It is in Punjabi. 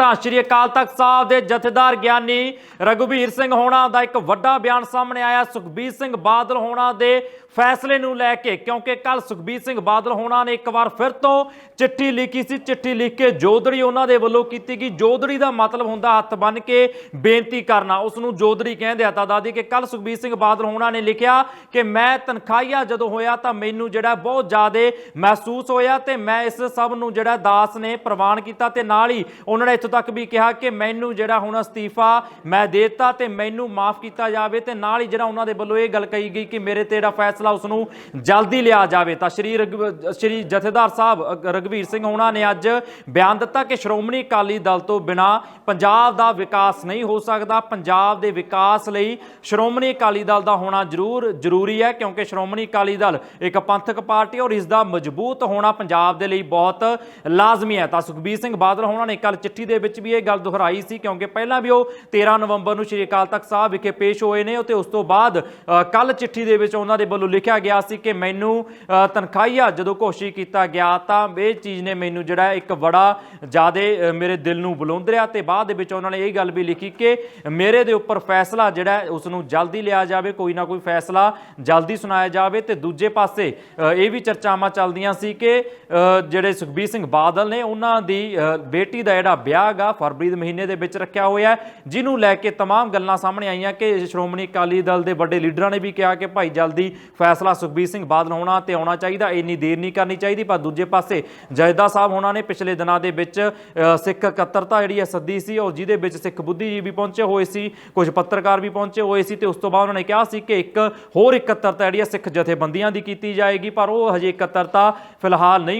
ਤਾਂ ਸ਼੍ਰੀ ਅਕਾਲ ਤਖਤ ਸਾਹਿਬ ਦੇ ਜਥੇਦਾਰ ਗਿਆਨੀ ਰਘੁਵੀਰ ਸਿੰਘ ਹੋਣਾ ਦਾ ਇੱਕ ਵੱਡਾ ਬਿਆਨ ਸਾਹਮਣੇ ਆਇਆ। ਸੁਖਬੀਰ ਸਿੰਘ ਬਾਦਲ ਹੋਣਾ ਦੇ ਫੈਸਲੇ ਨੂੰ ਲੈ ਕੇ, ਕਿਉਂਕਿ ਕੱਲ ਸੁਖਬੀਰ ਸਿੰਘ ਬਾਦਲ ਹੋਣਾ ਨੇ ਇੱਕ ਵਾਰ ਫਿਰ ਤੋਂ ਚਿੱਠੀ ਲਿਖੀ ਸੀ। ਚਿੱਠੀ ਲਿਖ ਕੇ ਜੋਦੜੀ ਉਹਨਾਂ ਦੇ ਵੱਲੋਂ ਕੀਤੀ ਗਈ। ਜੋਦੜੀ ਦਾ ਮਤਲਬ ਹੁੰਦਾ ਹੱਥ ਬੰਨ ਕੇ ਬੇਨਤੀ ਕਰਨਾ। ਉਸ ਨੂੰ ਜੋਦੜੀ ਕਹਿੰਦੇ ਆ। ਤਾਂ ਦਾਦੀ ਕਿ ਕੱਲ ਸੁਖਬੀਰ ਸਿੰਘ ਬਾਦਲ ਹੋਣਾ ਨੇ ਲਿਖਿਆ ਕਿ ਮੈਂ ਤਨਖਾਹੀਆ ਜਦੋਂ ਹੋਇਆ ਤਾਂ ਮੈਨੂੰ ਜਿਹੜਾ ਬਹੁਤ ਜ਼ਿਆਦਾ ਮਹਿਸੂਸ ਹੋਇਆ ਤੇ ਮੈਂ ਇਸ ਸਭ ਨੂੰ ਜਿਹੜਾ ਦਾਸ ਨੇ ਪ੍ਰਵਾਨ ਕੀਤਾ ਤੇ ਨਾਲ ਹੀ ਉਹਨਾਂ ਨੇ ਇੱਥੋਂ ਤੱਕ ਵੀ ਕਿਹਾ ਕਿ ਮੈਨੂੰ ਜਿਹੜਾ ਹੁਣ ਅਸਤੀਫਾ ਮੈਂ ਦੇਤਾ ਤੇ ਮੈਨੂੰ ਮਾਫ ਕੀਤਾ ਜਾਵੇ ਤੇ ਨਾਲ ਹੀ ਜਿਹੜਾ ਉਹਨਾਂ ਦੇ ਵੱਲੋਂ ਇਹ ਗੱਲ ਕਹੀ ਗਈ ਕਿ ਮੇਰੇ ਤੇ ਜਿਹੜਾ ਫੈਸਲਾ ਉਸ ਨੂੰ ਜਲਦੀ ਲਿਆ ਜਾਵੇ। ਤਾਂ ਸ਼੍ਰੀ ਰਘੁ- ਸ਼੍ਰੀ ਜਥੇਦਾਰ ਸਾਹਿਬ ਅ, ਰਘਵੀਰ ਸਿੰਘ ਹੋਣਾ ਨੇ ਅੱਜ ਬਿਆਨ ਦਿੱਤਾ ਕਿ ਸ਼੍ਰੋਮਣੀ ਅਕਾਲੀ ਦਲ ਤੋਂ ਬਿਨਾ ਪੰਜਾਬ ਦਾ ਵਿਕਾਸ ਨਹੀਂ ਹੋ ਸਕਦਾ। ਪੰਜਾਬ ਦੇ ਵਿਕਾਸ ਲਈ ਸ਼੍ਰੋਮਣੀ ਅਕਾਲੀ ਦਲ ਦਾ ਹੋਣਾ ਜ਼ਰੂਰ ਜ਼ਰੂਰੀ ਹੈ ਕਿਉਂਕਿ ਸ਼੍ਰੋਮਣੀ ਅਕਾਲੀ ਦਲ ਇੱਕ ਪੰਥਕ ਪਾਰਟੀ ਔਰ ਇਸ ਦਾ ਮਜ਼ਬੂਤ ਹੋਣਾ ਪੰਜਾਬ ਦੇ ਲਈ ਬਹੁਤ ਲਾਜ਼ਮੀ ਹੈ। ਤਾਂ ਸੁਖਬੀਰ ਸਿੰਘ ਬਾਦਲ ਹੋਣਾ ਨੇ ਕੱਲ ਚਿੱਠੀ ਦੇ ਵਿੱਚ ਵੀ ਇਹ ਗੱਲ ਦੁਹਰਾਈ ਸੀ ਕਿਉਂਕਿ ਪਹਿਲਾਂ ਵੀ ਉਹ 13 ਨਵੰਬਰ ਨੂੰ ਸ਼੍ਰੀ ਅਕਾਲ ਤਖਤ ਸਾਹਿਬ ਵਿਖੇ ਪੇਸ਼ ਹੋਏ ਨੇ ਤੇ ਉਸ ਤੋਂ ਬਾਅਦ ਕੱਲ ਚਿੱਠੀ ਦੇ ਵਿੱਚ ਉਹਨਾਂ ਦੇ ਵੱਲੋਂ ਲਿਖਿਆ ਗਿਆ ਸੀ ਕਿ ਮੈਨੂੰ ਅ, ਤਨਖਾਹੀਆ ਜਦੋਂ ਘੋਸ਼ਿਤ ਕੀਤਾ ਗਿਆ ਤਾਂ ਇਹ ਚੀਜ਼ ਨੇ ਮੈਨੂੰ ਜਿਹੜਾ ਇੱਕ ਬੜਾ ਜ਼ਿਆਦਾ ਮੇਰੇ ਦਿਲ ਨੂੰ ਬੁਲੰਦਰਿਆ ਤੇ ਬਾਅਦ ਦੇ ਵਿੱਚ ਉਹਨਾਂ ਨੇ ਇਹ ਗੱਲ ਵੀ ਲਿਖੀ ਕਿ ਮੇਰੇ ਦੇ ਉੱਪਰ ਫੈਸਲਾ ਜਿਹੜਾ ਹੈ ਉਸ ਨੂੰ ਜਲਦੀ ਲਿਆ ਜਾਵੇ ਕੋਈ ਨਾ ਕੋਈ ਫੈਸਲਾ ਜਲਦੀ ਸੁਣਾਇਆ ਜਾਵੇ ਤੇ ਦੂਜੇ ਪਾਸੇ ਇਹ ਵੀ ਚਰਚਾਵਾਂ ਚੱਲਦੀਆਂ ਸੀ ਕਿ ਜਿਹੜੇ ਸੁਖਬੀਰ ਸਿੰਘ ਬਾਦਲ ਨੇ ਉਹਨਾਂ ਦੀ ਬੇਟੀ ਦਾ ਜਿਹੜਾ ਵਿਆਹ ਗਾ ਫਰਵਰੀ ਦੇ ਮਹੀਨੇ ਦੇ ਵਿੱਚ ਰੱਖਿਆ ਹੋਇਆ ਹੈ, ਜਿਹਨੂੰ ਲੈ ਕੇ तमाम ਗੱਲਾਂ ਸਾਹਮਣੇ ਆਈਆਂ ਕਿ ਸ਼੍ਰੋਮਣੀ ਅਕਾਲੀ ਦਲ ਦੇ ਵੱਡੇ ਲੀਡਰਾਂ ਨੇ ਵੀ ਕਿਹਾ ਕਿ ਭਾਈ ਜਲਦੀ ਫੈਸਲਾ ਸੁਖਬੀਰ ਸਿੰਘ ਬਾਦਲ ਹੋਣਾ ਤੇ ਆਉਣਾ ਚਾਹੀਦਾ ਇੰਨੀ ਦੇਰ ਨਹੀਂ ਕਰਨੀ ਚਾਹੀਦੀ ਪਰ ਦੂਜੇ ਪਾਸੇ ਜੈਦਾ ਸਾਹਿਬ ਹੋਣਾ ਨੇ ਪਿਛਲੇ ਦਿਨਾਂ ਦੇ ਵਿੱਚ ਅ, ਸਿੱਖ ਇਕੱਤਰਤਾ ਜਿਹੜੀ ਹੈ ਸੱਦੀ ਸੀ ਔਰ ਜਿਹਦੇ ਵਿੱਚ ਸਿੱਖ ਬੁੱਧੀਜੀਵੀ ਪਹੁੰਚੇ ਹੋਏ ਸੀ ਕੁਝ ਪੱਤਰਕਾਰ ਵੀ ਪਹੁੰਚੇ ਹੋਏ ਸੀ ਤੇ ਉਸ ਤੋਂ ਬਾਅਦ ਉਹਨਾਂ ਨੇ ਕਿਹਾ ਸੀ ਕਿ ਇੱਕ ਹੋਰ ਇਕੱਤਰਤਾ ਜਿਹੜੀ ਹੈ ਸਿੱਖ ਜਥੇਬੰਦੀਆਂ ਦੀ ਕੀਤੀ ਜਾਏਗੀ ਪਰ ਉਹ ਹਜੇ ਇਕੱਤਰਤਾ ਫਿਲਹਾਲ ਨਹੀਂ